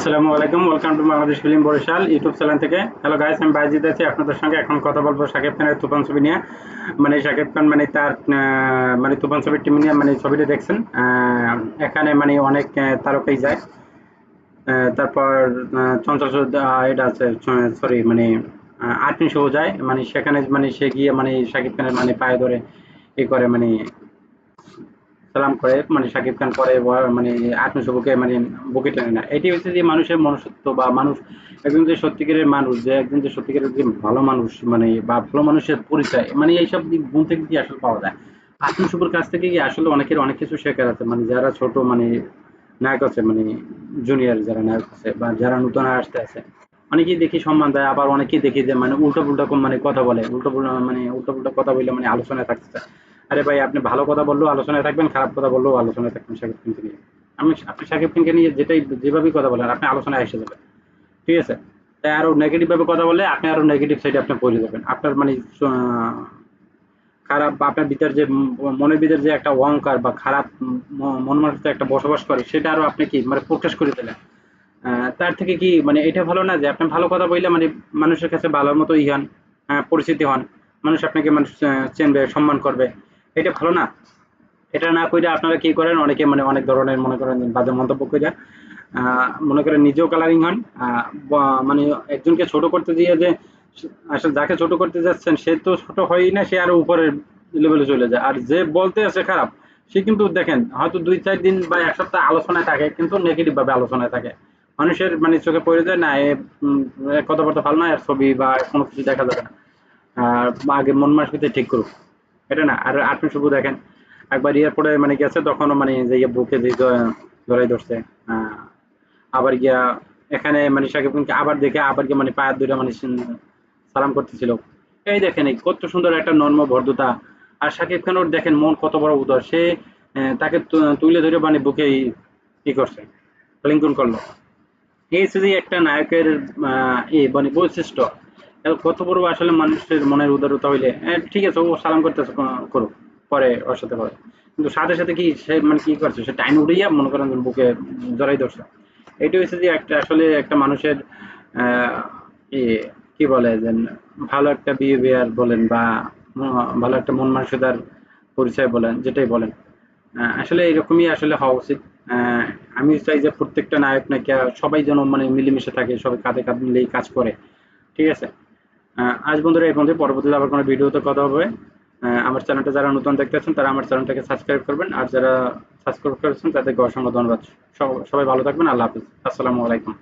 আসসালামু আলাইকুম welcome to Bangladesh film Barisal YouTube channel থেকে। হ্যালো গাইস আমি বাইজিদ আছি আপনাদের সঙ্গে। এখন কথা বলব শাকিব খানের তুফান ছবি নিয়ে। মানে শাকিব খান মানে তার মানে তুফান ছবির টিম নিয়ে মানে ছবিটা দেখছেন। এখানে মানে অনেক তারকাই যায়। তারপর চঞ্চল এটা আছে সরি মানে আটমি শো যায়। মানে সেখানে মানে সে গিয়ে মানে শাকিব খানের মানে পায়ে ধরে ই করে মানে সালাম করে মানে শাকিব খান করে মানে আত্মসবুকে মানে বুকে টেনে না। এটি হচ্ছে যে মানুষের মনুষ্যত্ব বা মানুষ একজন যে সত্যিকারের মানুষ, যে একজন যে সত্যিকারের যে ভালো মানুষ মানে বা ভালো মানুষের পরিচয় মানে এইসব গুণ থেকে কি আসলে পাওয়া যায়? আত্মসবুর কাছ থেকে কি আসলে অনেকের অনেক কিছু শেখার আছে? মানে যারা ছোট মানে নায়ক আছে মানে জুনিয়র যারা নায়ক আছে, বা যারা নতুন আসতে আছে, অনেকেই দেখি সম্মান দেয়, আবার অনেকেই দেখি যে মানে উল্টো পুল্টা মানে কথা বলে উল্টো মানে উল্টো পুল্টা কথা বললে মানে আলোচনায় থাকতে চায়। আরে ভাই, আপনি ভালো কথা বললেও আলোচনায় থাকবেন, খারাপ কথা বললেও আলোচনায় থাকবেন শাকিব খানকে নিয়ে। আমি আপনি শাকিব খানকে নিয়ে যেটাই, যেভাবেই কথা বলেন, আপনি আলোচনায় এসে যাবেন। ঠিক আছে? তাই আরও নেগেটিভ ভাবে কথা বললে আপনি আরও নেগেটিভ সাইডে আপনি পড়ে যাবেন। আপনার মানে খারাপ বা আপনার ভিতর যে মনের ভিতর যে একটা অহংকার বা খারাপ ম- মন মানসিকতা একটা বসবাস করে, সেটা আরও আপনি কি মানে প্রকাশ করে দিলেন। তার থেকে কি মানে এটা ভালো না যে আপনি ভালো কথা বললে মানে মানুষের কাছে ভালোর মতো ই হন পরিচিতি হন। মানুষ আপনাকে মানুষ চিনবে, সম্মান করবে। এটা ভালো না। এটা না কইরা আপনারা কি করেন, অনেকে মানে অনেক ধরনের মনে করেন বাজে মন্তব্য কইরা মনে করেন নিজেও কালারিং হন মানে একজনকে ছোট করতে দিয়ে যে আসলে যাকে ছোট করতে যাচ্ছেন, সে তো ছোট হয়ই না, সে আরও উপরের লেভেলে চলে যায়। আর যে বলতে আছে খারাপ, সে কিন্তু দেখেন, হয়তো দুই, চার দিন বা এক সপ্তাহ আলোচনায় থাকে, কিন্তু নেগেটিভ ভাবে আলোচনায় থাকে। মানুষের মানে চোখে পড়ে যায়, না এ কথাবার্তা ভালো না, এর ছবি বা কোনো কিছু দেখা যাবে না। আর আগে মন মানসিকতা ঠিক করুক। এটা না আর আপনি শুধু দেখেন একবার এয়ারপোর্টে মানে গেছে তখনও মানে যে বুকে যে জড়াই ধরছে আবার গিয়া এখানে মানে শাকিব খানকে আবার দেখে আবার গিয়ে মানে পায়ের দুইটা মানে সালাম করতেছিল। এই দেখেন এই কত সুন্দর একটা নর্ম ভদ্রতা আর সাকিব খান ওর দেখেন মন কত বড় উদর সে তাকে তুলে ধরে মানে বুকে ই- করছে লিঙ্কন করল। এই যে একটা নায়কের আহ, ই মানে বৈশিষ্ট্য কত বড় আসলে মানুষের মনের উদারতা হইলে? ঠিক আছে, ও সালাম করতেছে, ক- করুক, পরে ওর সাথে পরে কিন্তু সাথে সাথে কি সে মানে কি করছে? সে টাইম উড়িয়া মনে করেন বুকে জড়াই ধরছে। এটা হচ্ছে যে একটা, আসলে একটা মানুষের কি বলে যে ভালো একটা বিহেভিয়ার বলেন বা ভালো একটা মন মানসিকতার পরিচয় বলেন, যেটাই বলেন। আসলে এরকমই আসলে হওয়া উচিত। আমি চাই যে প্রত্যেকটা নায়ক নায়িকা সবাই যেন মানে মিলেমিশে থাকে, সবাই কাঁধে কাঁধ মিলেই কাজ করে। ঠিক আছে? আজ বন্ধুরা এই পর্যন্ত পরবর্তীতে আবার কোনো ভিডিওতে কথা হবে। আমার চ্যানেলটা যারা নতুন দেখতে আছেন, তারা আমার চ্যানেলটাকে সাবস্ক্রাইব করবেন। আর যারা সাবস্ক্রাইব করেছেন, তাদেরকে অসংখ্য ধন্যবাদ। সব- সবাই ভালো থাকবেন। আল্লাহ হাফিজ। আসসালামু আলাইকুম।